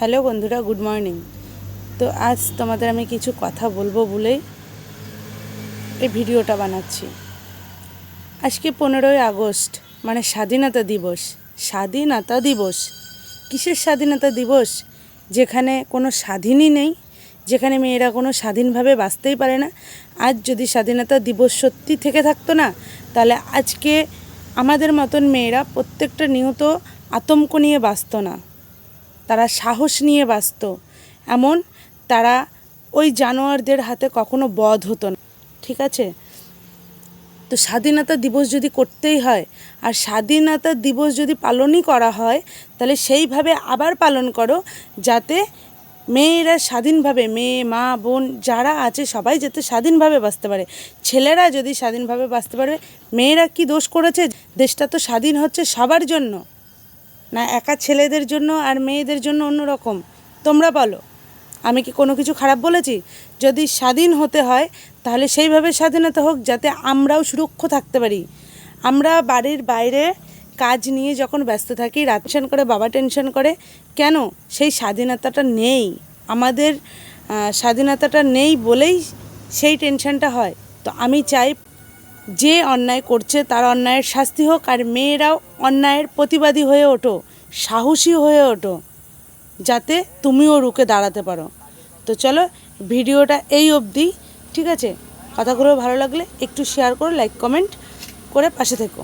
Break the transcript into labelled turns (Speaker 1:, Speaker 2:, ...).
Speaker 1: Hello বন্ধুরা, good morning. তো আজ তোমাদের আমি কিছু কথা বলব বলেই এই ভিডিওটা বানাচ্ছি। আজকে পনেরোই আগস্ট মানে স্বাধীনতা দিবস। স্বাধীনতা দিবস? কিসের স্বাধীনতা দিবস? যেখানে কোনো স্বাধীনই নেই, যেখানে মেয়েরা কোনো স্বাধীনভাবে বাঁচতেই পারে না। আজ যদি স্বাধীনতা দিবস সত্যি থেকে থাকতো না, তাহলে আজকে আমাদের মতন মেয়েরা প্রত্যেকটা নিহত আতঙ্ক নিয়ে বাঁচতো না। তারা সাহস নিয়ে বাঁচত। এমন তারা ওই জানোয়ারদের হাতে কখনো বধ হতো না। ঠিক আছে? তো স্বাধীনতা দিবস যদি করতেই হয়, আর স্বাধীনতা দিবস যদি পালনই করা হয়, তাহলে সেইভাবে আবার পালন করো, যাতে মেয়েরা স্বাধীনভাবে, মেয়ে, মা, বোন যারা আছে, সবাই যাতে স্বাধীনভাবে বাঁচতে পারে। ছেলেরা যদি স্বাধীনভাবে বাঁচতে পারে মেয়েরা কি দোষ করেছে? দেশটা তো স্বাধীন হচ্ছে সবার জন্য। না, একা ছেলেদের জন্য আর মেয়েদের জন্য অন্য রকম তোমরা বলো। আমি কি কোনো কিছু খারাপ বলেছি? যদি স্বাধীন হতে হয়, তাহলে সেইভাবে স্বাধীনতা হোক যাতে আমরাও সুরক্ষ থাকতে পারি। আমরা বাড়ির বাইরে কাজ নিয়ে যখন ব্যস্ত থাকি, রাত টেনশন করে, বাবা টেনশন করে, কেন? সেই স্বাধীনতাটা নেই। আমাদের স্বাধীনতাটা নেই বলেই সেই টেনশনটা হয়। তো আমি চাই যে অন্যায় করছে তার অন্যায়ের শাস্তি হোক আর মেয়েরাও অন্যায়ের প্রতিবাদী হয়ে ওঠো, সাহসী হয়ে ওঠো, যাতে তুমিও রুকে দাঁড়াতে পারো। তো চলো ভিডিওটা এই অবধি, ঠিক আছে? কথাগুলো ভালো লাগলে একটু শেয়ার করো লাইক কমেন্ট করে পাশে থেকো।